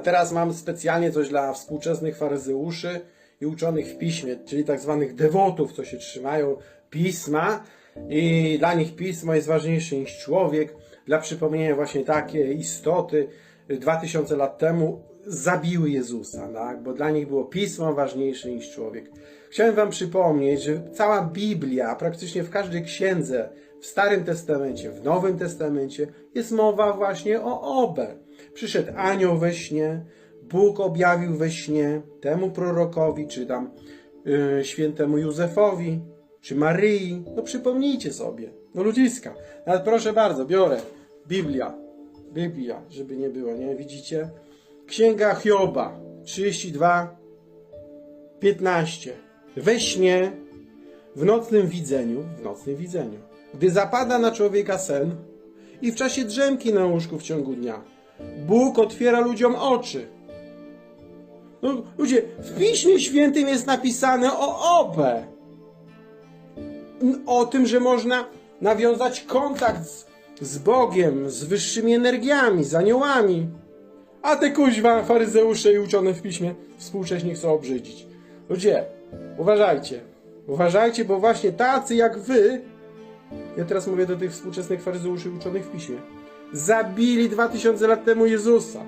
A teraz mam specjalnie coś dla współczesnych faryzeuszy i uczonych w piśmie, czyli tak zwanych dewotów, co się trzymają pisma i dla nich pismo jest ważniejsze niż człowiek. Dla przypomnienia właśnie takie istoty 2000 lat temu zabiły Jezusa, tak? bo dla nich było pismo ważniejsze niż człowiek. Chciałem wam przypomnieć, że cała Biblia, praktycznie w każdej księdze, w Starym Testamencie, w Nowym Testamencie jest mowa właśnie o Obe. Przyszedł anioł we śnie, Bóg objawił we śnie temu prorokowi, czy tam yy, świętemu Józefowi, czy Maryi. No przypomnijcie sobie. No ludziska. Ale proszę bardzo, biorę. Biblia. Biblia, żeby nie było, nie? Widzicie? Księga Hioba 32, 15. We śnie, w nocnym widzeniu, w nocnym widzeniu, gdy zapada na człowieka sen i w czasie drzemki na łóżku w ciągu dnia, Bóg otwiera ludziom oczy. No, ludzie, w Piśmie Świętym jest napisane o obę. O tym, że można nawiązać kontakt z, z Bogiem, z wyższymi energiami, z aniołami. A te kuźwa, faryzeusze i uczone w piśmie współcześnie chcą obrzydzić. Ludzie, uważajcie. Uważajcie, bo właśnie tacy jak wy, ja teraz mówię do tych współczesnych faryzeuszy uczonych w piśmie, zabili 2000 lat temu Jezusa.